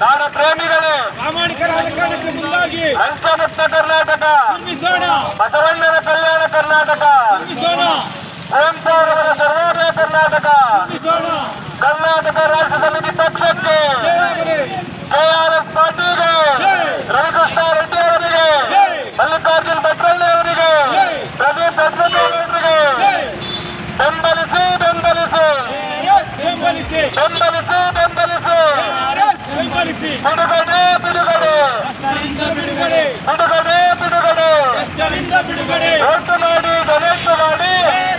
ನಾಡ ಪ್ರೇಮಿಗಳೇ. ಪ್ರಾಮಾಣಿಕ ರಾಜಕಾರಣಕ್ಕೆ ಮುಂದಾಗಿ. ಲಂಚಮುಕ್ತ ಕರ್ನಾಟಕ. ಬಸವಣ್ಣನ ಕಲ್ಯಾಣ ಕರ್ನಾಟಕ. ಕುವೆಂಪು ಅವರ ಸರ್ವೋದಯ ಕರ್ನಾಟಕ. ಕರ್ನಾಟಕ ರಾಜ್ಯ ಸಮಿತಿ ಪಕ್ಷಕ್ಕೆ ಜಯವಾಗಲಿ ಕೆಆರ್ಎಸ್ ಪಾಟೀಲ್ಗೆ ರವಿಕೃಷ್ಣ ರೆಡ್ಡಿ ಅವರಿಗೆ ಮಲ್ಲಿಕಾರ್ಜುನ್ ಭಟ್ರಳ್ಳಿ ಅವರಿಗೆ ಪ್ರದೀಪ್ ಬೆಟ್ರಳ್ಳಿ ಅವರಿಗೆ ಬೆಂಬಲಿಸಿ ಬೆಂಬಲಿಸಿ ಎಸ್ ಬೆಂಬಲಿಸಿ ಬೆಂಬಲಿಸಿ ಬೆಂಬಲಿಸಿ ಎಸ್ ಬೆಂಬಲಿಸಿ ಬಿಡುಗಡೆ ಬಿಡುಗಡೆ ಕಷ್ಟದಿಂದ ಬಿಡುಗಡೆ ಬಿಡುಗಡೆ ಬಿಡುಗಡೆ ಕಷ್ಟದಿಂದ ಬಿಡುಗಡೆ ಓಟು ಮಾಡಿ ಡೊನೇಟ್ ಮಾಡಿ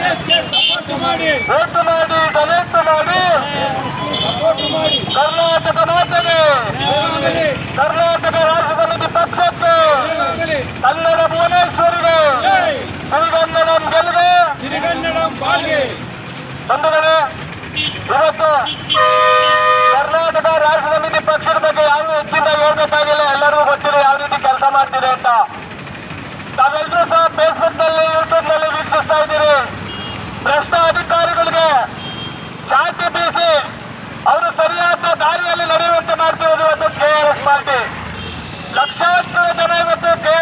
ಎಸ್ಗೆ ಸಪೋರ್ಟ್ ಮಾಡಿ ಓಟು ಮಾಡಿ ಡೊನೇಟ್ ಮಾಡಿ ಸಪೋರ್ಟ್ ಮಾಡಿ ಕರ್ನಾಟಕ ಮಾತೆಗೆ ಜಯವಾಗಲಿ ಕರ್ನಾಟಕ ರಾಷ್ಟ್ರ ಸಮಿತಿ ಪಕ್ಷಕ್ಕೆ ಜಯವಾಗಲಿ ಕನ್ನಡ ಭುವನೇಶ್ವರಿಗೆ ಜೈ ಸಿರಿಗನ್ನಡಂ ಗೆಲುವೆ ಸಿರಿಗನ್ನಡಂ ಬಾಳ್ಗೆ ಬಂಧುಗಳೇ ಇವತ್ತು ಕರ್ನಾಟಕ ರಾಜ್ಯ ಸಮಿತಿ ಪಕ್ಷದ ಬಗ್ಗೆ ಯಾರು ಹೆಚ್ಚಿನ ಹೇಳ್ಬೇಕಾಗಿಲ್ಲ, ಎಲ್ಲರಿಗೂ ಗೊತ್ತಿದೆ ಯಾವ ರೀತಿ ಕೆಲಸ ಮಾಡ್ತಿದೆ ಅಂತ. ತಾವೆಲ್ಲರೂ ಸಹ ಫೇಸ್ಬುಕ್ನಲ್ಲಿ ಯೂಟ್ಯೂಬ್ನಲ್ಲಿ ವೀಕ್ಷಿಸ್ತಾ ಇದ್ದೀರಿ. ಭ್ರಷ್ಟ ಅಧಿಕಾರಿಗಳಿಗೆ ಶಾಂತಿ ಬೀಸಿ ಅವರು ಸರಿಯಾದ ದಾರಿಯಲ್ಲಿ ನಡೆಯುವಂತೆ ಮಾಡ್ತಿರೋದು ಇವತ್ತು ಕೆಆರ್ಎಸ್ ಪಾರ್ಟಿ. ಲಕ್ಷಾಂತರ ಜನ ಇವತ್ತು ಕೆಆರ್ಎಸ್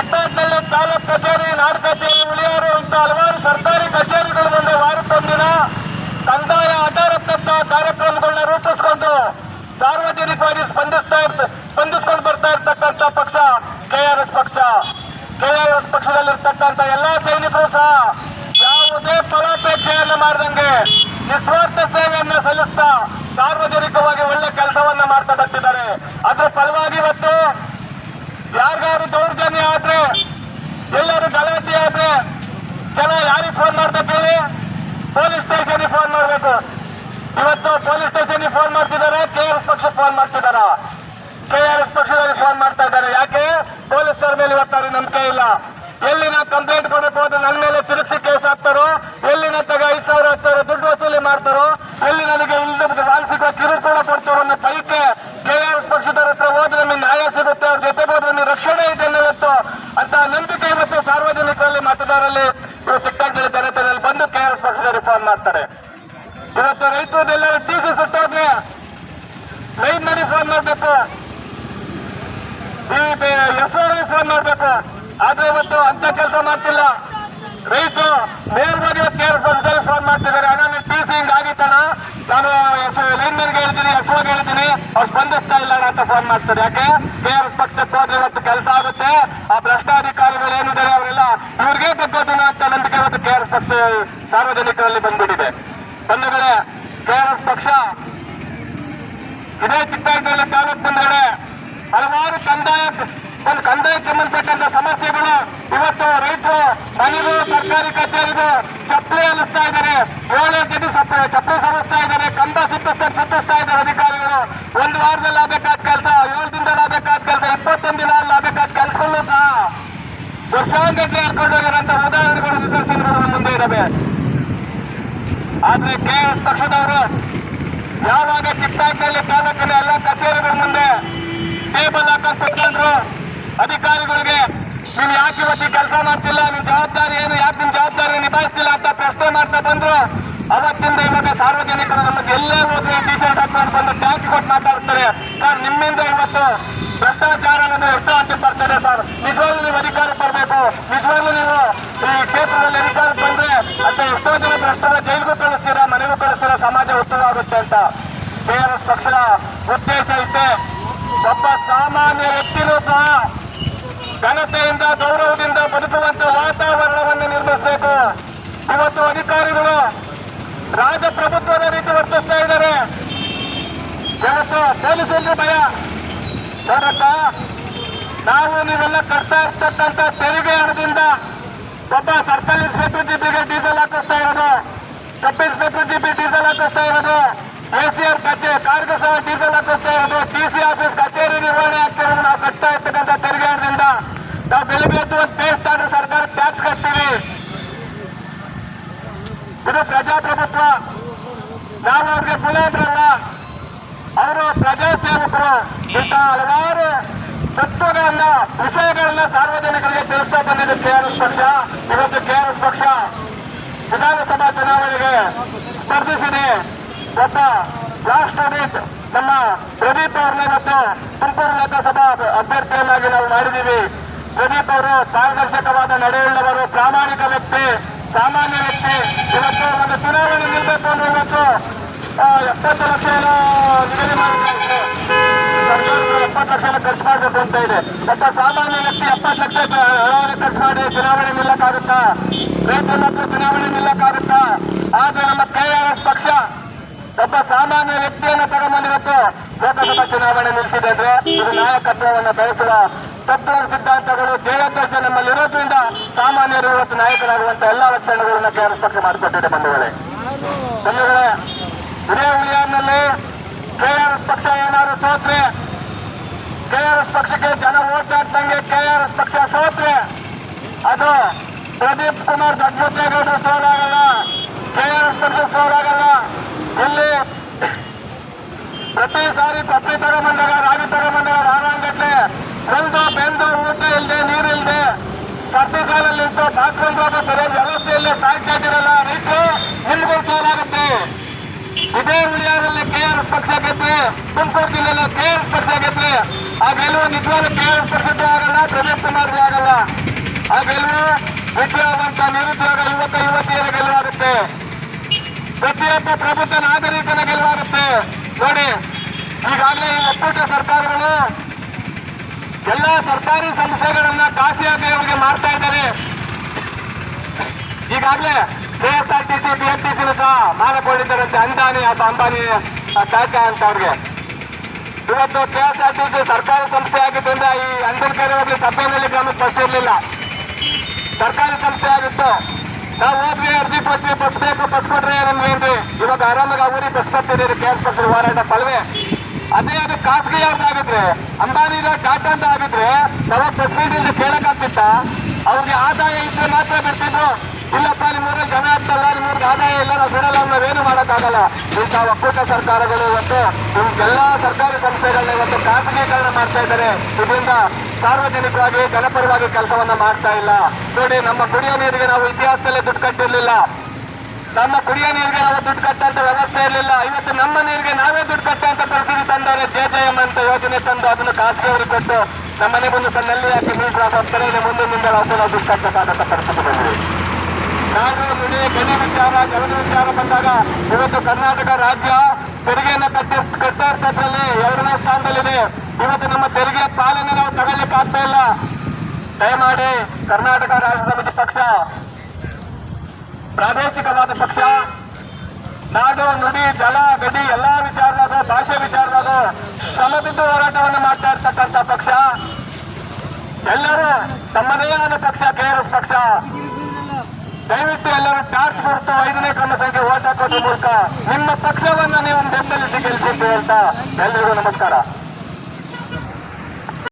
ಚಿಕ್ಕಪೇಟೆಯಲ್ಲಿ ತಾಲೂಕ್ ಕಚೇರಿ, ನಾಡ ಕಚೇರಿ, ಉಳಿಯಾರು ಅಂತ ಹಲವಾರು ಸರ್ಕಾರಿ ಕಚೇರಿಗಳ ಮುಂದೆ ವಾರಕ್ಕೊಂದಿನ ಕಂದಾಯ ಆಧಾರತಕ್ಕ ಕಾರ್ಯಕ್ರಮಗಳನ್ನ ರೂಪಿಸಿಕೊಂಡು ಸಾರ್ವಜನಿಕವಾಗಿ ಸ್ಪಂದಿಸ್ತಾ ಇರ್ತ, ಸ್ಪಂದಿಸ್ಕೊಂಡು ಬರ್ತಾ ಇರ್ತಕ್ಕಂಥ ಪಕ್ಷ ಕೆಆರ್ಎಸ್ ಪಕ್ಷ. ಕೆಆರ್ಎಸ್ ಪಕ್ಷದಲ್ಲಿರ್ತಕ್ಕಂಥ ಎಲ್ಲಾ ಸೈನಿಕರು ಸಹ ಯಾವುದೇ ಫಲಾಪೇಕ್ಷೆಯನ್ನು ಮಾಡದಂಗೆ ನಿಸ್ವಾರ್ಥ ಸೇವೆಯನ್ನ ಸಲ್ಲಿಸ್ತಾ ಸಾರ್ವಜನಿಕವಾಗಿ ಒಳ್ಳೆ ಕೆಲಸವನ್ನ ಮಾಡ್ತಾ ಬರ್ತಿದ್ದಾರೆ. ಅದ್ರ ಫಲವಾಗಿ ಇವತ್ತು ಯಾರಿಗಾರು ದೌರ್ಜನ್ಯ ಆದ್ರೆ ಎಲ್ಲರೂ ಗಲಾಟೆ ಆದ್ರೆ ಜನ ಯಾರಿಗೆ ಫೋನ್ ಮಾಡ್ಬೇಕು ಹೇಳಿ? ಪೊಲೀಸ್ ಸ್ಟೇಷನ್ಗೆ ಫೋನ್ ಮಾಡ್ಬೇಕು. ಇವತ್ತು ಪೊಲೀಸ್ ಸ್ಟೇಷನ್ಗೆ ಫೋನ್ ಮಾಡ್ತಿದ್ದಾರೆ ಕೆ ಆರ್ ಎಸ್ ಪಕ್ಷ ಫೋನ್ ಮಾಡ್ತಿದ್ದಾರೆ. ಕೆ ಆರ್ ಎಸ್ ಪಕ್ಷದಲ್ಲಿ ಫೋನ್ ಮಾಡ್ತಾ ಇದ್ದಾರೆ. ಯಾಕೆ? ಪೊಲೀಸರ ಮೇಲೆ ಇವತ್ತು ಅವ್ರಿಗೆ ನಂಬಿಕೆ ಇಲ್ಲ. ಎಲ್ಲಿ ನಾ ಕಂಪ್ಲೇಂಟ್ ಕೊಡಕ್ಕೆ ಹೋದ್ರೆ ನನ್ನ ಮೇಲೆ ತಿರುಗಿಸಿ ಕೇಸ್ ಹಾಕ್ತಾರೋ ಎಲ್ಲಿನ ತಗ ಐದು ಸಾವಿರ, ಹತ್ತು ಸಾವಿರ ದುಡ್ಡು ವಸೂಲಿ ಮಾಡ್ತಾರೋ ಎಲ್ಲಿ ನನಗೆ ಇಲ್ಲದ ಮಾನಸಿಕ ಕಿರುಕುಳ ಕೊಡ್ತಾರೋ ಅನ್ನೋ ಪೈಕೆ ಕೆ ಆರ್ ಎಸ್ ಪಕ್ಷದವ್ರ ಹತ್ರ ಹೋದ್ರೆ ನಮಗೆ ನ್ಯಾಯ ಸಿಗುತ್ತೆ ಅವ್ರ ಜೊತೆ ಹೋದ್ರೆ ನಮಗೆ ರಕ್ಷಣೆ ಇದೆ ಅನ್ನೋವತ್ತು ಅಂತ ನಂಬಿಕೆ ಇವತ್ತು ಸಾರ್ವಜನಿಕರಲ್ಲಿ ಮತದಾರರಲ್ಲಿ ಇವತ್ತು ಚಿಕ್ಕಂಜಲಿ ಜನತೆಯಲ್ಲಿ ಬಂದು ಕೆ ಆರ್ ಎಸ್ ಪಕ್ಷದವರು ಫೋನ್ ಮಾಡ್ತಾರೆ ಇವತ್ತು ರೈತರು ಎಲ್ಲರೂ ಟಿ ಸಿ ಸುಟ್ಟೋದ್ರೆ ಲೈನ್ ಮಾಡಿ ಫೋನ್ ಮಾಡಬೇಕು ಎಸ್ಆರ್ಗೆ ಫೋನ್ ಮಾಡಬೇಕು. ಆದ್ರೆ ಇವತ್ತು ಅಂತ ಕೆಲಸ ಮಾಡ್ತಿಲ್ಲ. ರೈತರು ನೇರವಾಗಿ ಕೆ ಆರ್ ಪಕ್ಷದಲ್ಲಿ ಫೋನ್ ಮಾಡ್ತಿದ್ದಾರೆ. ಅಣ್ಣ ನೀವು ಟಿ ಸಿ ಹಿಂಗ್ ಆಗಿತ್ತಣ್ಣ ನಾನು ಲೈನ್ ಮ್ಯಾನ್ಗೆ ಹೇಳ್ತೀನಿ ಎಸ್ ಹೇಳ್ತೀನಿ. ಅವ್ರು ಸ್ಪಂದಿಸ್ತಾ ಇಲ್ಲ ಅಂತ ಫೋನ್ ಮಾಡ್ತಾರೆ. ಯಾಕೆ? ಬೇರೆ ಪಕ್ಷಕ್ಕೆ ಹೋದ್ರೆ ಇವತ್ತು ಕೆಲಸ ಆಗುತ್ತೆ. ಆ ಭ್ರಷ್ಟಾಧಿಕಾರಿಗಳು ಏನಿದ್ದಾರೆ ಅವರೆಲ್ಲ ಇವ್ರಿಗೆ ತಗ್ಗೋದನ್ನ ಅಂತ ನಂಬಿಕೆ ಇವತ್ತು ಕೆ ಆರ್ ಪಕ್ಷ ಸಾರ್ವಜನಿಕರಲ್ಲಿ ಬಂದ್ಬಿಟ್ಟಿದೆ ಬಂಧುಗಳೇ ಕೆ ಆರ್ ಎಸ್ ಪಕ್ಷ ಚಿಕ್ಕಪೇಟೆಯಲ್ಲಿ ತಾಲೂಕು ಬಂದಗಡೆ ಹಲವಾರು ಕಂದಾಯ ಒಂದು ಕಂದಾಯಕ್ಕೆ ಸಂಬಂಧಪಟ್ಟಂತ ಸಮಸ್ಯೆಗಳು ಇವತ್ತು ರೈತರು ಮನೆಗೂ ಸರ್ಕಾರಿ ಕಚೇರಿಗೂ ಚಪ್ಪಲಿ ಅಲಿಸ್ತಾ ಇದ್ದಾರೆ. ಏಳು ಜನ ಚಪ್ಪಲಿ ಸಲ್ಲಿಸ್ತಾ ಇದ್ದಾರೆ. ಕಂದ ಸುತ್ತಿಸ್ತಾ ಸುತ್ತಿಸ್ತಾ ಇದ್ದಾರೆ ಅಧಿಕಾರಿಗಳು. ಒಂದು ವಾರದಲ್ಲಿ ಆಗಬೇಕಾದ ಕೆಲಸ, ಏಳು ದಿನದಲ್ಲಿ ಆಗಬೇಕಾದ ಕೆಲಸ, ಇಪ್ಪತ್ತೊಂದು ದಿನ ಅಲ್ಲಿ ಆಗಬೇಕಾದ ಕೆಲಸಗಳು ಸಹ ವರ್ಷಾಂಗಟ್ಲೆ ಹೇಳ್ಕೊಂಡು ಹೋಗಿರೋಂಥ ಉದಾಹರಣೆಗಳು, ನಿದರ್ಶನಗಳು ಮುಂದೆ ಇದ್ದಾವೆ ಆದ್ರೆ ಕೆ ಎಸ್ ಪಕ್ಷದವರು ಯಾವಾಗ ಚಿಕ್ಕಪೇಟೆಯಲ್ಲಿ ತಾಲೂಕಿನ ಎಲ್ಲ ಕಚೇರಿಗಳ ಮುಂದೆ ಟೇಬಲ್ ಹಾಕಕ್ ಕುತ್ಕೊಂಡ್ರು ಅಧಿಕಾರಿಗಳಿಗೆ, ನೀನು ಯಾಕೆ ಇವತ್ತಿ ಕೆಲಸ ಮಾಡ್ತಿಲ್ಲ? ನಿನ್ ಜವಾಬ್ದಾರಿ ಏನು? ಯಾಕೆ ನಿನ್ ಜವಾಬ್ದಾರಿ ನಿಭಾಯಿಸ್ತಿಲ್ಲ? ಅಂತ ಪ್ರಶ್ನೆ ಮಾಡ್ತಾ ಬಂದ್ರು. ಅವತ್ತಿಂದ ಇವಾಗ ಸಾರ್ವಜನಿಕರು ನಮಗೆ ಎಲ್ಲೇ ಹೋದ್ರೆ ಟಿ ಶರ್ಟ್ ಹಾಕೊಂಡು ಬಂದು ಟ್ಯಾಕ್ಸ್ ಕೊಟ್ಟು ಮಾತಾಡ್ತಾರೆ. ಸರ್, ನಿಮ್ಮಿಂದ ಇವತ್ತು ಭ್ರಷ್ಟಾಚಾರ ಅನ್ನೋದು ಎಷ್ಟು ಬರ್ತಾರೆ ಸರ್? ನಿಜವಾಗ್ಲೂ ನೀವು ಅಧಿಕಾರ ಪಕ್ಷದ ಉದ್ದೇಶ ಒಬ್ಬ ಸಾಮಾನ್ಯ ವ್ಯಕ್ತಿಯೂ ಸಹ ಘನತೆಯಿಂದ, ಗೌರವದಿಂದ ಬದುಕುವಂತ ವಾತಾವರಣವನ್ನು ನಿರ್ಮಿಸಬೇಕು. ಇವತ್ತು ಅಧಿಕಾರಿಗಳು ರಾಜಪ್ರಭುತ್ವದ ರೀತಿ ವರ್ತಿಸ್ತಾ ಇದ್ದಾರೆ. ಇವತ್ತು ಭಯ. ಜನತ, ನಾವು ನೀವೆಲ್ಲ ಕಟ್ತಾ ಇರ್ತಕ್ಕಂಥ ತೆರಿಗೆ ಹಣದಿಂದ ಒಬ್ಬ ಸರ್ಕಾರಿ ಇನ್ಸ್ಪೆಕ್ಟರ್ ಜಿಪಿಗೆ ಡೀಸೆಲ್ ಹಾಕಿಸ್ತಾ ಇರೋದು, ಸಬ್ ಇನ್ಸ್ಪೆಕ್ಟರ್ ಜಿಪಿ ಡೀಸೆಲ್ ಹಾಕಿಸ್ತಾ ಇರೋದು, A C R Congress diesel office C office ಕಚೇರಿ ನಿರ್ವಹಣೆ ಆಗ್ತಿರೋದು ನಾವು ಕಟ್ತಾ ಇರ್ತಕ್ಕಂಥ ತೆರಿಗೆ ಹಣದಿಂದ ನಾವು ಬೆಳಿಗ್ಗೆ ಎದ್ದು ಪೇಸ್ ತಗೊಂಡ್ರೆ ಸರ್ಕಾರ ಟ್ಯಾಕ್ಸ್ ಕಟ್ತೀವಿ. ಇದು ಪ್ರಜಾಪ್ರಭುತ್ವ. ನಾವು ಅವ್ರಿಗೆ ಗುಲಾಂಡ್ರಲ್ಲ ಅವರು ಪ್ರಜಾಸೇವಕರು ಇಂಥ ಹಲವಾರು ತತ್ವಗಳನ್ನ, ವಿಷಯಗಳನ್ನ ಸಾರ್ವಜನಿಕರಿಗೆ ತಿಳಿಸ್ತಾ ಬಂದಿದೆ ಕೆಆರ್ಎಸ್ ಪಕ್ಷ. ಇವತ್ತು ಕೆಆರ್ಎಸ್ ಪಕ್ಷ ವಿಧಾನಸಭಾ ಚುನಾವಣೆಗೆ ಸ್ಪರ್ಧಿಸಿದೆ. ಗೊತ್ತಾ ಲಾಸ್ಟ್ ಮಿನಿಟ್ ನಮ್ಮ ಪ್ರದೀಪ್ ಅವ್ರನ್ನ ಇವತ್ತು ತುಮಕೂರು ಲೋಕಸಭಾ ಅಭ್ಯರ್ಥಿಯನ್ನಾಗಿ ನಾವು ಮಾಡಿದ್ದೀವಿ. ಪ್ರದೀಪ್ ಅವರು ಪಾರದರ್ಶಕವಾದ ನಡೆಯುಳ್ಳವರು, ಪ್ರಾಮಾಣಿಕ ವ್ಯಕ್ತಿ, ಸಾಮಾನ್ಯ ವ್ಯಕ್ತಿ. ಇವತ್ತು ಒಂದು ಚುನಾವಣೆ ನಿಲ್ಬೇಕು ಅಂದ್ರೆ ಇವತ್ತು ಎಪ್ಪತ್ತು ಲಕ್ಷ ಏನೋ ನಿಗದಿ ಮಾಡಬೇಕು ಎಪ್ಪತ್ತು ಲಕ್ಷ ಖರ್ಚು ಮಾಡಬೇಕು ಅಂತ ಇದೆ. ಒಬ್ಬ ಸಾಮಾನ್ಯ ವ್ಯಕ್ತಿ ಎಪ್ಪತ್ತು ಲಕ್ಷ ಹಣವನ್ನು ಖರ್ಚು ಮಾಡಿ ಚುನಾವಣೆ ನಿಲ್ಲಕ್ಕಾಗುತ್ತಾ? ರೈತರ ಮತ್ತು ಚುನಾವಣೆ ನಿಲ್ಲಕ್ಕಾಗುತ್ತಾ? ಆದ್ರೆ ನಮ್ಮ ಕೆಆರ್ಎಸ್ ಪಕ್ಷ ಒಬ್ಬ ಸಾಮಾನ್ಯ ವ್ಯಕ್ತಿಯನ್ನು ತಗೊಂಬಂದಿವತ್ತು ಲೋಕಸಭಾ ಚುನಾವಣೆ ನಿಲ್ಲಿಸಿದೆ ಇದು ನಾಯಕತ್ವವನ್ನು ಬೆಳೆಸುವ ತತ್ವ ಸಿದ್ಧಾಂತಗಳು ಧ್ಯೇಯೋದ್ದೇಶ ನಮ್ಮಲ್ಲಿ ಇರೋದ್ರಿಂದ ಸಾಮಾನ್ಯರು ಇವತ್ತು ನಾಯಕರಾಗುವಂತ ಎಲ್ಲಾ ಲಕ್ಷಣಗಳನ್ನ ಕೆಆರ್ಎಸ್ ಪಕ್ಷ ಮಾಡಿಕೊಟ್ಟಿದೆ ಬಂಧುಗಳೇ. ಬಂಧುಗಳೇ, ಇದೇ ಉಳಿಯಾರ್ನಲ್ಲಿ ಕೆಆರ್ಎಸ್ ಪಕ್ಷ ಏನಾದ್ರು ಸೋತ್ರೆ? ಕೆಆರ್ಎಸ್ ಪಕ್ಷಕ್ಕೆ ಜನ ಓಟ್ ಹಾಕ್ದಂಗೆ ಕೆಆರ್ಎಸ್ ಪಕ್ಷ ಸೋತ್ರೆ? ಅದು ಪ್ರದೀಪ್ ಕುಮಾರ್ ದೊಡ್ಡಮುತ್ತೇಗೌಡರು ಸೋಲಾಗಲ್ಲ. ಕೆಆರ್ಎಸ್ ಪಕ್ಷ ಸೋಲಾಗಲ್ಲ. ಇಲ್ಲಿ ಪ್ರತಿ ಸಾರಿ ಪತ್ರಿ ತಗೊಂಬಂದಾಗ ರಾಗಿ ತಗೊಂಬಂದಾಗ ವಾರಾಂಗಟ್ಲೆ ಒಂದು ಬೆಂದು, ಊಟ ಇಲ್ಲದೆ ನೀರಿಲ್ಲದೆ ಪ್ರತಿ ಸಾಲಲ್ಲಿ ನಿಂತು ಬಾತ್ರೂಮ್ ಸರಿಯಾದ ವ್ಯವಸ್ಥೆ ಇಲ್ಲದೆ ಸಾಯ್ತಾ ಇದ್ದೀರಲ್ಲ ರೈತರು ನಿಮ್ಗೂ ಸೋಲಾಗುತ್ತೆ ಇದೇ ಉಳಿಯಾರಲ್ಲಿ ಕೆಆರ್ಎಸ್ ಪಕ್ಷ ಗೆದ್ರೆ, ತುಮಕೂರು ಜಿಲ್ಲೆಯಲ್ಲಿ ಕೆಆರ್ಎಸ್ ಪಕ್ಷ ಗೆದ್ರೆ, ಆ ಗೆಲುವು ನಿಜವಾದ ಕೆಆರ್ಎಸ್ ಪಕ್ಷದ್ದು ಆಗಲ್ಲ, ಪ್ರದೀಪ್ ಕುಮಾರ್ಗೂ ಆಗಲ್ಲ. ಆ ಗೆಲುವು ವಿದ್ಯಾವಂತ ನಿರುದ್ಯೋಗ ಯುವಕ, ಯುವತಿಯರ ಗೆಲುವಾಗುತ್ತೆ. ಪ್ರತಿಯೊಬ್ಬ ಪ್ರಬುದ್ಧ ನಾಗರಿಕನ ಗೆಲುವಾಗುತ್ತೆ. ನೋಡಿ, ಈಗಾಗಲೇ ಈ ಒಕ್ಕೂಟ ಸರ್ಕಾರಗಳು ಎಲ್ಲಾ ಸರ್ಕಾರಿ ಸಂಸ್ಥೆಗಳನ್ನ ಖಾಸಗಿಯಾಗಿ ಅವರಿಗೆ ಮಾಡ್ತಾ ಇದ್ದಾರೆ. ಈಗಾಗಲೇ K R T C B M T C ಸಹ ಅಂದಾನಿ ಅಥವಾ ಅಂಬಾನಿ ಟಾಟಾ ಅಂತ ಅವ್ರಿಗೆ. ಇವತ್ತು K S R T C ಸರ್ಕಾರಿ ಸಂಸ್ಥೆ ಆಗಿದ್ದರಿಂದ ಈ ಅಂಬೇಡ್ಕರ್ ಹೋಗಿ ಸಭೆಯಲ್ಲಿ ಗ್ರಾಮಕ್ಕೆ ಬಸ್ ಇರಲಿಲ್ಲ ಸರ್ಕಾರಿ ಸಂಸ್ಥೆ ಆಗಿತ್ತು. ನಾವು ಹೋದ್ವಿ, ಅರ್ಜಿ ಕೊಟ್ವಿ ನಮ್ಗೆ ಏನ್ರಿ ಇವಾಗ ಆರಾಮಾಗಿ ಅವರಿ ಬಸ್ ಬರ್ತಿದ್ದೀರಿ ಕೆ ಎಸ್ ಹೋರಾಟ ಅದೇ ಅದು ಖಾಸಗಿ ಅಂತ ಆಗಿದ್ರೆ ಅಂಬಾನಿದ ಟಾಟಾ ಅಂತ ಆಗಿದ್ರೆ ಯಾವಾಗ ಬಸ್ ಕೇಳಕ್ಕಾಗ್ತಿತ್ತ? ಕೇಳಕ್ ಅವ್ರಿಗೆ ಆದಾಯ ಇದ್ರೆ ಮಾತ್ರ ಬಿಡ್ತಿದ್ರು. ಇಲ್ಲಪ್ಪ, ನಿಮ್ಮೂರಲ್ಲಿ ಜನ ಆಗ್ತಲ್ಲ ನಿಮ್ಮೂರಿಗೆ ಆದಾಯ ಇಲ್ಲ, ನಾವು ಬಿಡಲ್ಲ ನಾವೇನು ಮಾಡೋಕ್ಕಾಗಲ್ಲ. ಇಂಥ ಒಕ್ಕೂಟ ಸರ್ಕಾರಗಳು ಇವತ್ತು ಎಲ್ಲಾ ಸರ್ಕಾರಿ ಸಂಸ್ಥೆಗಳನ್ನ ಇವತ್ತು ಖಾಸಗೀಕರಣ ಮಾಡ್ತಾ ಇದ್ದಾರೆ. ಇದರಿಂದ ಸಾರ್ವಜನಿಕವಾಗಿ, ಜನಪರವಾಗಿ ಕೆಲಸವನ್ನ ಮಾಡ್ತಾ ಇಲ್ಲ. ನೋಡಿ, ನಮ್ಮ ಕುಡಿಯೋ ನೀರಿಗೆ ನಾವು ಇತಿಹಾಸದಲ್ಲೇ ದುಡ್ಡು ಕಟ್ಟಿರ್ಲಿಲ್ಲ. ನಮ್ಮ ಕುಡಿಯ ನೀರಿಗೆ ನಾವು ದುಡ್ಡು ಕಟ್ಟಂತ ವ್ಯವಸ್ಥೆ ಇರಲಿಲ್ಲ. ಇವತ್ತು ನಮ್ಮ ನೀರಿಗೆ ನಾವೇ ದುಡ್ಡು ಕಟ್ಟಂತ ಪರಿಸ್ಥಿತಿ ತಂದವರು ಜೆ ಜೆ ಎಂ ಅಂತ ಯೋಜನೆ ತಂದು ಅದನ್ನು ಖಾಸಗಿಯವರು ಕೊಟ್ಟು ನಮ್ಮ ಮನೆ ಬಂದು ತನ್ನಲ್ಲಿ ಹಾಕಿ ಮೀಟರ್ ಹಾಕ್ತಾರೆ ಮುಂದಿನಿಂದ ನಾವು ದುಡ್ಡು ಕಟ್ಟಬೇಕಾದಂತ ಪರಿಸ್ಥಿತಿ ಬಂದಿದೆ. ನಾನು ನುಡಿ ಗಣಿ ವಿಚಾರ ಗಣಿ ವಿಚಾರ ಬಂದಾಗ ಇವತ್ತು ಕರ್ನಾಟಕ ರಾಜ್ಯ ತೆರಿಗೆಯನ್ನು ಕಟ್ಟಿ ಕಟ್ತಾ ಇರ್ತದ್ರಲ್ಲಿ ಎರಡನೇ ಸ್ಥಾನದಲ್ಲಿದೆ. ಇವತ್ತು ನಮ್ಮ ತೆರಿಗೆ ಪಾಲನೆ ನಾವು ತಗೊಳ್ಳಿಕ್ಕೆ ಆಗ್ತಾ ಇಲ್ಲ. ದಯಮಾಡಿ ಕರ್ನಾಟಕ ರಾಜ್ಯದ ಪಕ್ಷ ಪ್ರಾದೇಶಿಕವಾದ ಪಕ್ಷ. ನಾಡು ನುಡಿ ಜಲ, ಗಡಿ, ಎಲ್ಲಾ ವಿಚಾರದಾಗ ಭಾಷೆ ವಿಚಾರದಾಗ ಶ್ರಮಬಿದ್ದು ಹೋರಾಟವನ್ನು ಮಾಡ್ತಾ ಇರ್ತಕ್ಕಂಥ ಪಕ್ಷ. ಎಲ್ಲರೂ ತಮ್ಮದೇ ಆದ ಪಕ್ಷ, ಕೆಆರ್ಎಸ್ ಪಕ್ಷ. ದಯವಿಟ್ಟು ಎಲ್ಲರೂ ಟಾರ್ಚ್ ಕೊಡ್ತು ಐದನೇ ಕ್ರಮ ಸಂಖ್ಯೆ ಓಟ್ ಹಾಕೋದ್ರ ಮೂಲಕ ನಿಮ್ಮ ಪಕ್ಷವನ್ನು ನೀವು ಬೆಂಬಲಿಸಿ ಗೆಲ್ಲಿಸಿದ್ದು ಅಂತ ಎಲ್ರಿಗೂ ನಮಸ್ಕಾರ.